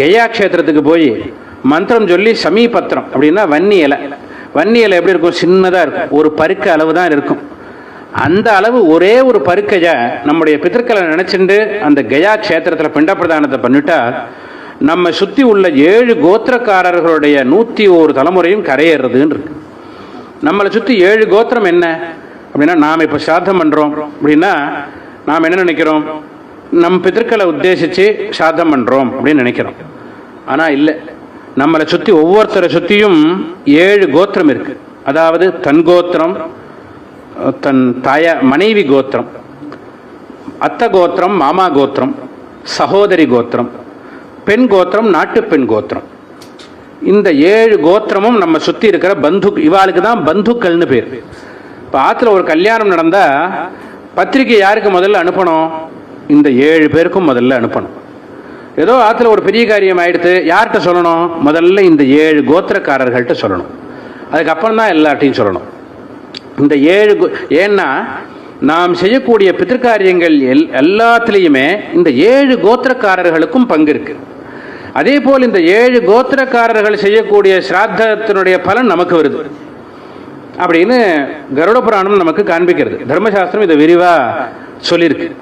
கயா க்ஷேத்திரத்துக்கு போய் மந்திரம் சொல்லி சமீபத்திரம் அப்படின்னா வன்னி இலை. வன்னி இலை எப்படி இருக்கும்? சின்னதாக இருக்கும். ஒரு பருக்க அளவு தான் இருக்கும். அந்த அளவு ஒரே ஒரு பருக்கையை நம்முடைய பித்தர்களை நினைச்சுண்டு அந்த கயா க்ஷேத்திரத்தில் பிண்டப்பிரதானத்தை பண்ணிட்டா நம்ம சுற்றி உள்ள ஏழு கோத்திரக்காரர்களுடைய நூற்றி ஒரு தலைமுறையும் கரையேறதுன்னு இருக்கு. நம்மளை சுற்றி ஏழு கோத்திரம் என்ன? அப்படின்னா நாம் இப்போ சாத்தம் பண்ணுறோம் அப்படின்னா நாம் என்ன நினைக்கிறோம்? நம் பிதற்களை உத்தேசித்து சாதம் பண்ணுறோம் அப்படின்னு நினைக்கிறோம். ஆனால் இல்லை. நம்மளை சுற்றி ஒவ்வொருத்தரை சுற்றியும் ஏழு கோத்திரம் இருக்குது அதாவது தன் கோத்திரம் தன் தாய மனைவி கோத்திரம் அத்த கோத்திரம் மாமா கோத்திரம் சகோதரி கோத்திரம் பெண் கோத்திரம் நாட்டு பெண் கோத்திரம். இந்த ஏழு கோத்திரமும் நம்ம சுற்றி இருக்கிற பந்து இவாளுக்கு தான் பந்துக்கள்னு பேர். இப்போ ஆற்றுல ஒரு கல்யாணம் நடந்தால் பத்திரிக்கை யாருக்கு முதல்ல அனுப்பணும்? இந்த ஏழு பேருக்கும் முதல்ல அனுப்பணும். ஏதோ ஆற்றுல ஒரு பெரிய காரியம் ஆயிடுத்து யார்கிட்ட சொல்லணும்? முதல்ல இந்த ஏழு கோத்திரக்காரர்கள்ட்ட சொல்லணும். அதுக்கப்புறம் தான் எல்லார்ட்டையும் சொல்லணும். இந்த ஏழு கோ- ஏன்னா நாம் செய்யக்கூடிய பித்திருக்காரியங்கள் எல் எல்லாத்துலேயுமே இந்த ஏழு கோத்திரக்காரர்களுக்கும் பங்கு இருக்கு. அதே போல் இந்த ஏழு கோத்திரக்காரர்கள் செய்யக்கூடிய சிராத்தத்தினுடைய பலன் நமக்கு வருது. அப்படின்னு கருட புராணம் நமக்கு காண்பிக்கிறது. தர்மசாஸ்திரம் இதை விரிவாக சொல்லியிருக்கு